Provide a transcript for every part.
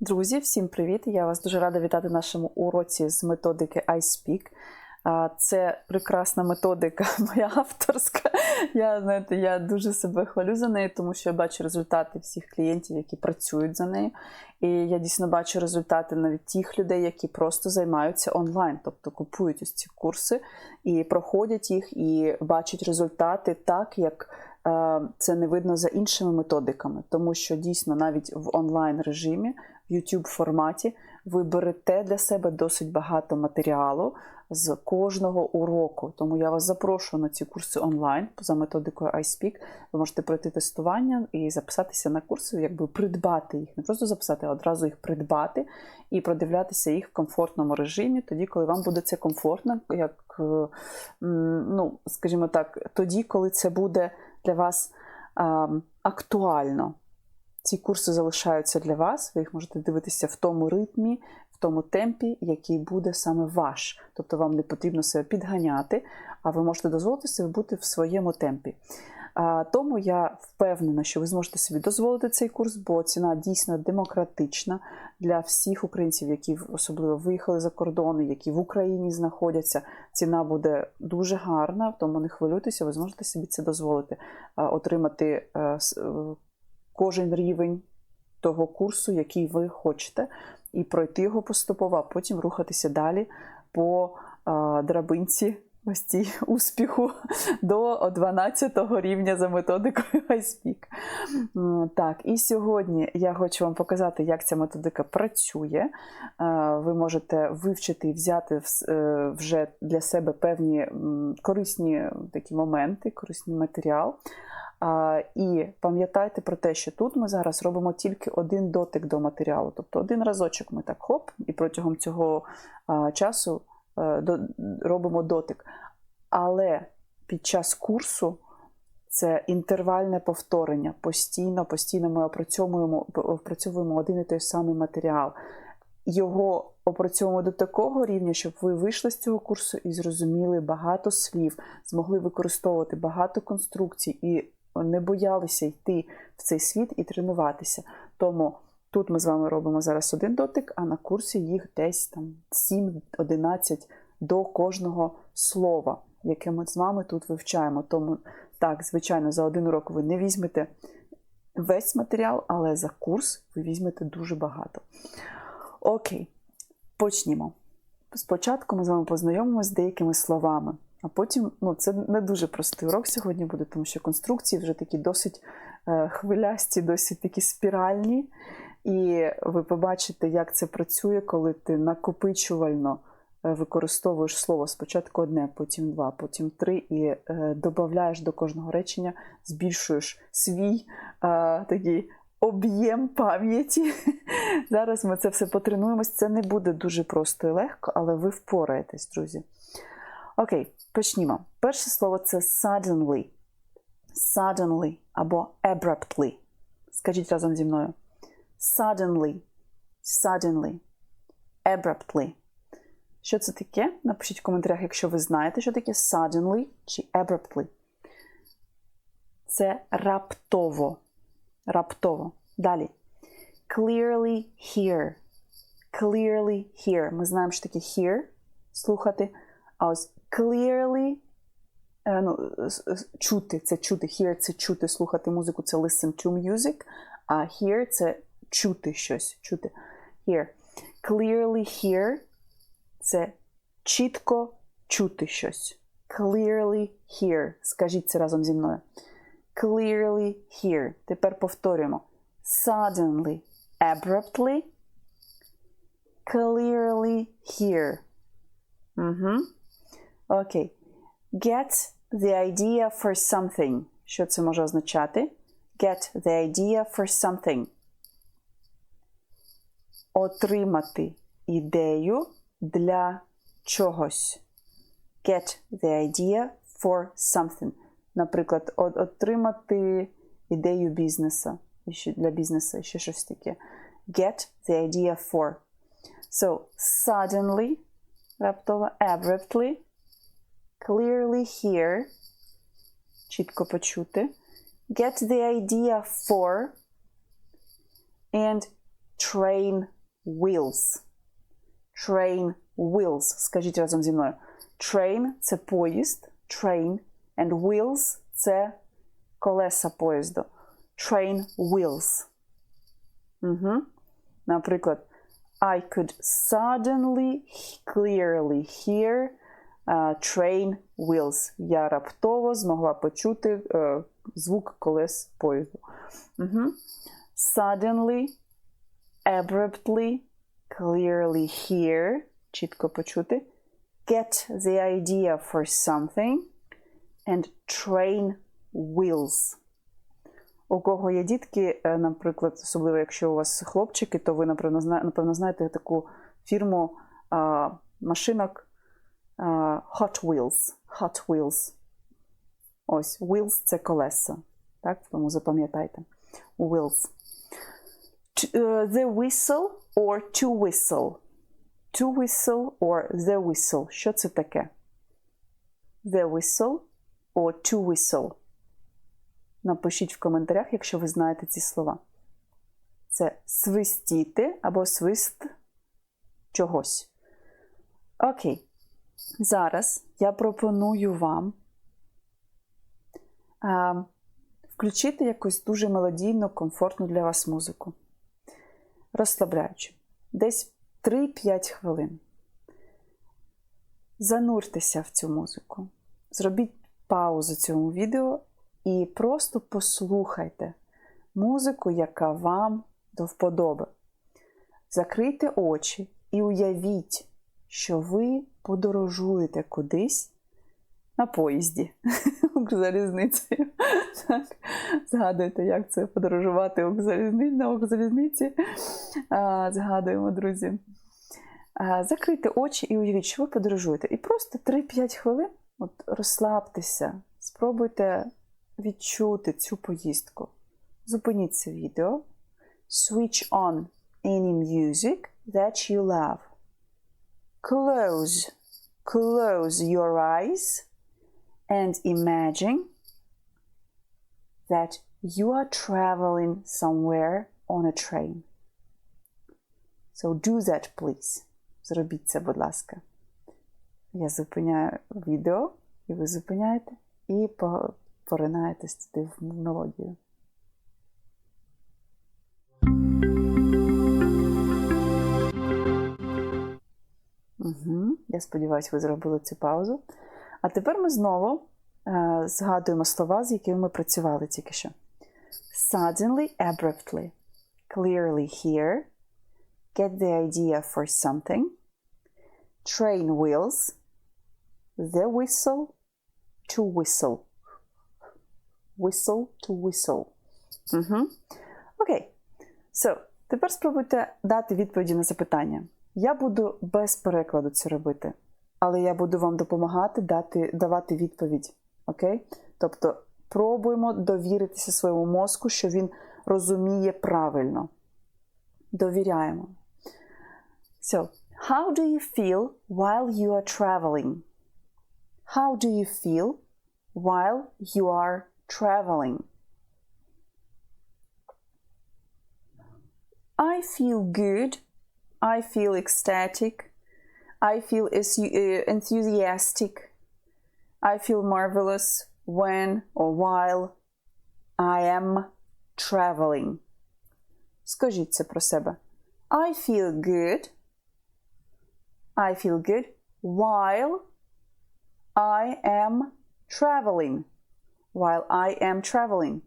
Друзі, всім привіт! Я вас дуже рада вітати в нашому уроці з методики iSpeak. Це прекрасна методика, моя авторська. Я знаєте, я дуже себе хвалю за нею, тому що я бачу результати всіх клієнтів, які працюють за нею. І я дійсно бачу результати навіть тих людей, які просто займаються онлайн, тобто купують ось ці курси і проходять їх, і бачать результати так, як це не видно за іншими методиками, тому що дійсно навіть в онлайн режимі, в YouTube форматі, ви берете для себе досить багато матеріалу з кожного уроку. Тому я вас запрошую на ці курси онлайн за методикою iSpeak. Ви можете пройти тестування і записатися на курси, якби придбати їх, не просто записати, а одразу їх придбати і продивлятися їх в комфортному режимі, тоді, коли вам буде це комфортно, як ну, скажімо так, тоді, коли це буде для вас а, актуально. Ці курси залишаються для вас, ви їх можете дивитися в тому ритмі, в тому темпі, який буде саме ваш. Тобто вам не потрібно себе підганяти, а ви можете дозволити собі бути в своєму темпі. Тому я впевнена, що ви зможете собі дозволити цей курс, бо ціна дійсно демократична для всіх українців, які особливо виїхали за кордони, які в Україні знаходяться. Ціна буде дуже гарна, тому не хвилюйтеся, ви зможете собі це дозволити, отримати е, кожен рівень того курсу, який ви хочете, і пройти його поступово, а потім рухатися далі по драбинці ось цій успіху до 12 рівня за методикою iSpeak. Так, і сьогодні я хочу вам показати, як ця методика працює. Ви можете вивчити і взяти е, вже для себе певні корисні такі моменти, корисний матеріал. І пам'ятайте про те, що тут ми зараз робимо тільки один дотик до матеріалу. Тобто один разочок ми так хоп, і протягом цього часу робимо дотик. Але під час курсу це інтервальне повторення. Постійно, постійно ми опрацьовуємо, опрацьовуємо один і той самий матеріал. Його опрацьовуємо до такого рівня, щоб ви вийшли з цього курсу і зрозуміли багато слів, змогли використовувати багато конструкцій і не боялися йти в цей світ і тренуватися. Тому тут ми з вами робимо зараз один дотик, а на курсі їх десь там 7-11 до кожного слова, яке ми з вами тут вивчаємо. Тому, так, звичайно, за один урок ви не візьмете весь матеріал, але за курс ви візьмете дуже багато. Окей, почнімо. Спочатку ми з вами познайомимося з деякими словами. А потім, ну, це не дуже простий урок сьогодні буде, тому що конструкції вже такі досить е, хвилясті, досить такі спіральні. І ви побачите, як це працює, коли ти накопичувально е, використовуєш слово спочатку одне, потім два, потім три, і е, додаєш до кожного речення, збільшуєш свій е, такий об'єм пам'яті. Зараз ми це все потренуємось. Це не буде дуже просто і легко, але ви впораєтесь, друзі. Окей, почнімо. Перше слово це suddenly. Suddenly або abruptly. Скажіть разом зі мною. Suddenly. Suddenly. Abruptly. Що це таке? Напишіть в коментарях, якщо ви знаєте, що таке suddenly чи abruptly. Це раптово. Раптово. Далі. Clearly hear. Clearly hear. Ми знаємо, що таке hear. Слухати. А ось clearly ну, чути, це чути, hear це чути, слухати музику, це listen to music, а hear це чути щось. чути. Hear. Clearly hear це чітко чути щось. Clearly hear. Скажіть це разом зі мною. Clearly hear. Тепер повторюємо. Suddenly, abruptly, clearly hear. Угу. Окей. Get the idea for something. Що це може означати? Get the idea for something. Отримати ідею для чогось. Get the idea for something. Наприклад, отримати ідею бізнесу. Для бізнесу, ще щось таке. Get the idea for. So, suddenly, раптово, abruptly, clearly hear, чітко почути, get the idea for, and train wheels. Train wheels. Скажіть разом зі мною. Train це поїзд, train, and wheels це колеса поїзду. Train wheels. Угу. Наприклад, I could suddenly, clearly hear uh, train wheels. Я раптово змогла почути uh, звук колес поїзду. Угу. Suddenly, abruptly, clearly hear. Чітко почути. Get the idea for something. And train wheels. У кого є дітки, наприклад, особливо якщо у вас хлопчики, то ви, напевно, напевно знаєте таку фірму а, машинок а, Hot Wheels. Hot Wheels. Ось, wheels це колеса. Так, тому запам'ятайте. Wheels. The whistle or to whistle. To whistle or the whistle. Що це таке? The whistle or to whistle. Напишіть в коментарях, якщо ви знаєте ці слова. Це свистіти або свист чогось. Окей. Зараз я пропоную вам а, включити якусь дуже мелодійну, комфортну для вас музику. Розслабляючи. Десь 3-5 хвилин. Зануртеся в цю музику. Зробіть паузу цьому відео і просто послухайте музику, яка вам до вподоби. Закрийте очі і уявіть, що ви подорожуєте кудись на поїзді Укрзалізницею. Так. Згадуйте, як це подорожувати на Укрзалізниці. Згадуємо, друзі. Закрийте очі і уявіть, що ви подорожуєте. І просто 3-5 хвилин от розслабтеся, спробуйте відчути цю поїздку. Зупиніть це відео. Switch on any music that you love. Close, close your eyes and imagine that you are traveling somewhere on a train. So do that, please. Зробіть це, будь ласка. Я зупиняю відео, і ви зупиняєте, і поринаєтесь туди в мелодію. Угу. Я сподіваюся, ви зробили цю паузу. А тепер ми знову е, згадуємо слова, з якими ми працювали тільки що. Suddenly, abruptly, clearly hear, get the idea for something, train wheels, the whistle, to whistle whistle to whistle. Угу. Окей. So, тепер спробуйте дати відповіді на запитання. Я буду без перекладу це робити, але я буду вам допомагати дати, давати відповідь. Окей? Тобто пробуємо довіритися своєму мозку, що він розуміє правильно. Довіряємо. So, how do you feel while you are traveling? How do you feel while you are traveling. I feel good. I feel ecstatic. I feel uh, enthusiastic. I feel marvelous when or while I am traveling. Скажіть це про себе. I feel good. I feel good while I am traveling while I am traveling.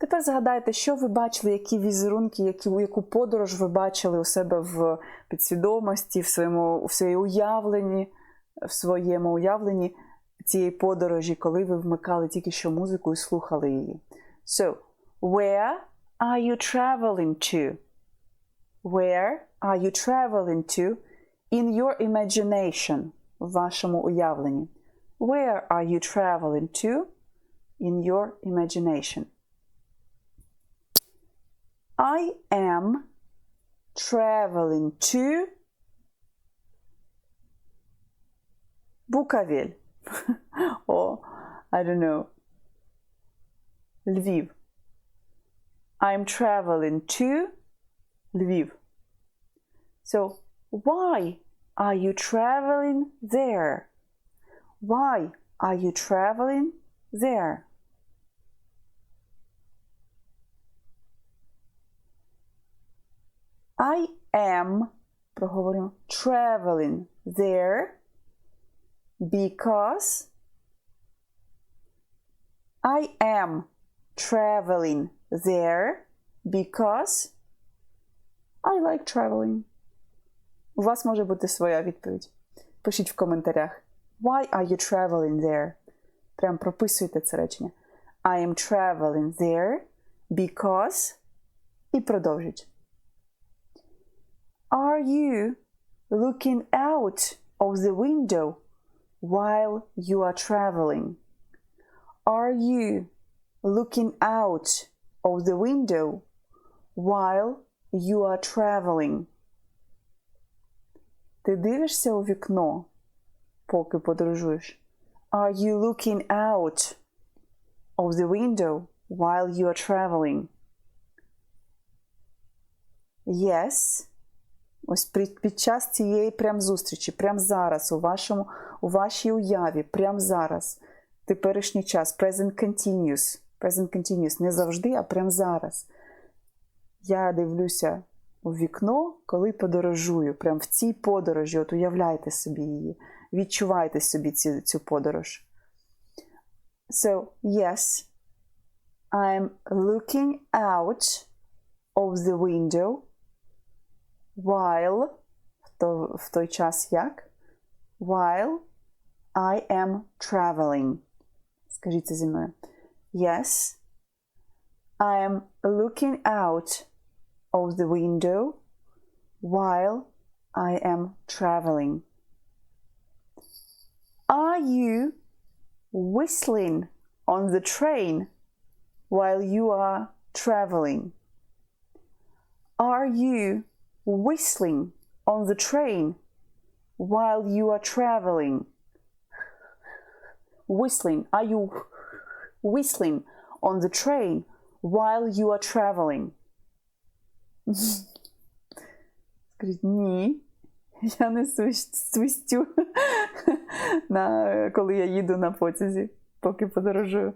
Тепер згадайте, що ви бачили, які візерунки, які, яку подорож ви бачили у себе в підсвідомості, в своєму в своїй уявленні, в своєму уявленні цієї подорожі, коли ви вмикали тільки що музику і слухали її. So, where are you traveling to? Where are you traveling to in your imagination? В вашому уявленні. Where are you traveling to? in your imagination. I am traveling to Bukovina, or I don't know, Lviv. I'm traveling to Lviv. So, why are you traveling there? Why are you traveling there? I am проговоримо traveling there because I am traveling there because I like traveling. У вас може бути своя відповідь. Пишіть в коментарях. Why are you traveling there? Прям прописуйте це речення. I am traveling there because і продовжіть. Are you looking out of the window while you are traveling? Are you looking out of the window while you are traveling? Ти дивишся у вікно, поки подорожуєш? Are you looking out of the window while you are traveling? Yes. Ось під час цієї прям зустрічі, прям зараз, у вашому, у вашій уяві, прям зараз. Теперішній час, present continuous. Present continuous не завжди, а прям зараз. Я дивлюся у вікно, коли подорожую. Прям в цій подорожі. От уявляйте собі її. Відчувайте собі цю, цю подорож. So, yes, I'm looking out of the window while в, то, в той час як while I am traveling. Скажіть це зі мною. Yes, I am looking out of the window while I am traveling. Are you whistling on the train while you are traveling? Are you whistling on the train while you are traveling? Whistling. Are you whistling on the train while you are traveling? Скажіть, ні. Я не свистю, на, коли я їду на потязі, поки подорожую.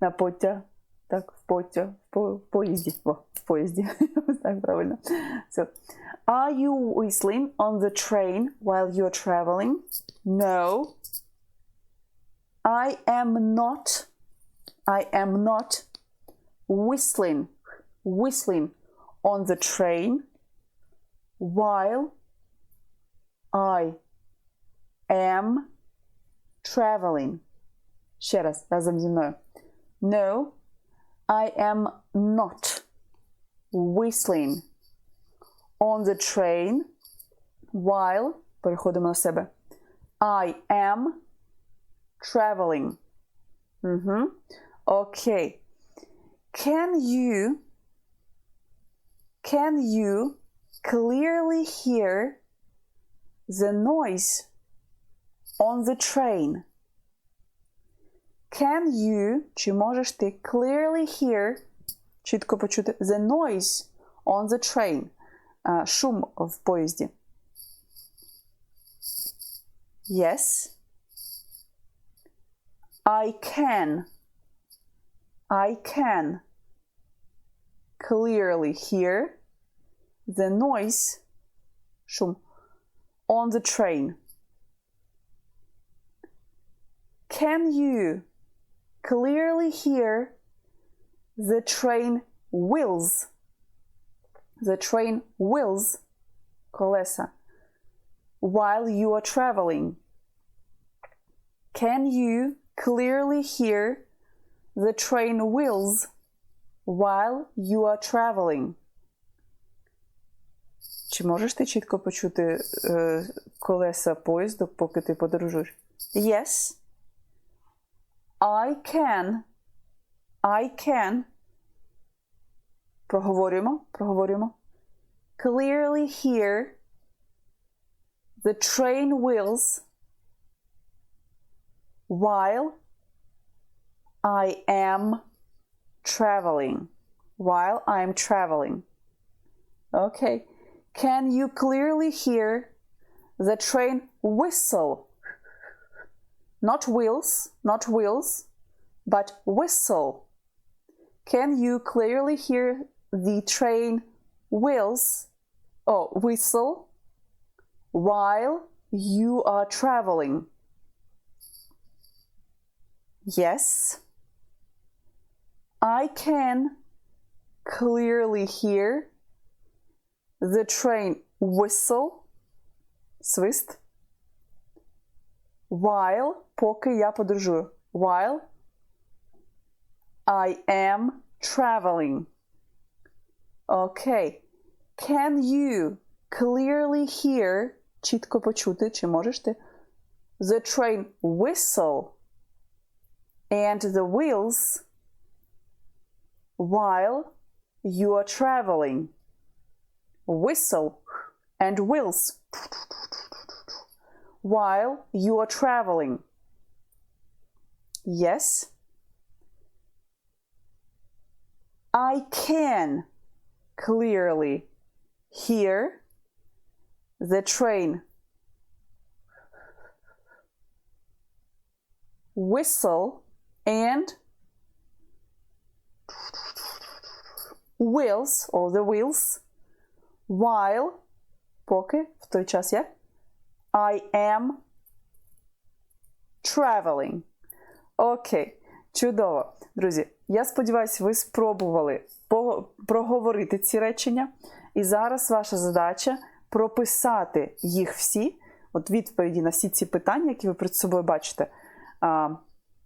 На потяг. Так, в потяг, в поїзді. О, в поїзді. так правильно. So, are you whistling on the train while you're traveling? No. I am not. I am not whistling. Whistling on the train while I am traveling. Ще раз, разом зі мною. No, I am not whistling on the train while переходимо на себе. I am traveling. Mm-hmm. Okay. Can you can you clearly hear the noise on the train? Can you, чи можеш ти clearly hear, чітко почути the noise on the train? Uh, шум в поїзді. Yes. I can. I can clearly hear the noise шум on the train. Can you clearly hear the train wheels? The train wheels колеса while you are traveling. Can you clearly hear the train wheels while you are traveling? Чи можеш ти чітко почути е, колеса поїзду, поки ти подорожуєш? Yes. I can. I can. Проговорюємо, проговорюємо. Clearly hear the train wheels while I am traveling. While I'm traveling. Okay. Can you clearly hear the train whistle? Not wheels, not wheels, but whistle. Can you clearly hear the train wheels oh whistle while you are traveling? Yes. I can clearly hear the train whistle, свист, while, поки я подорожую. While I am traveling. Okay. Can you clearly hear, чітко почути, чи можеш ти, the train whistle and the wheels while you are traveling? Whistle and wheels while you are traveling. Yes. I can clearly hear the train whistle and wheels or the wheels while поки в той час як I am traveling. Окей, чудово. Друзі, я сподіваюся, ви спробували проговорити ці речення. І зараз ваша задача прописати їх всі, от відповіді на всі ці питання, які ви перед собою бачите. А,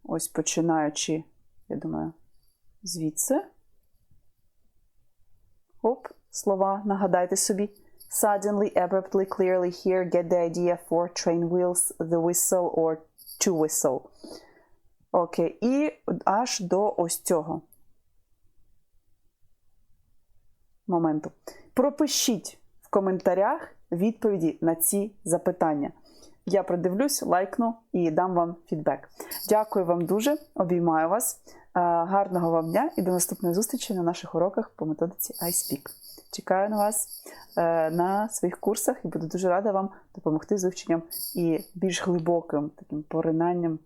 ось починаючи, я думаю, звідси. Оп, слова, нагадайте собі. Suddenly, abruptly, clearly hear, get the idea for train wheels, the whistle or to whistle. Окей, і аж до ось цього моменту. Пропишіть в коментарях відповіді на ці запитання. Я продивлюсь, лайкну і дам вам фідбек. Дякую вам дуже, обіймаю вас. Е, Гарного вам дня і до наступної зустрічі на наших уроках по методиці iSpeak. Чекаю на вас е, на своїх курсах і буду дуже рада вам допомогти з вивченням і більш глибоким таким поринанням,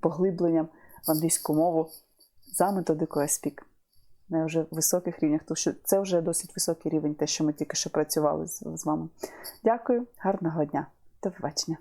поглибленням в англійську мову за методикою iSpeak на вже високих рівнях, тому що це вже досить високий рівень, те, що ми тільки що працювали з вами. Дякую, гарного дня, до побачення.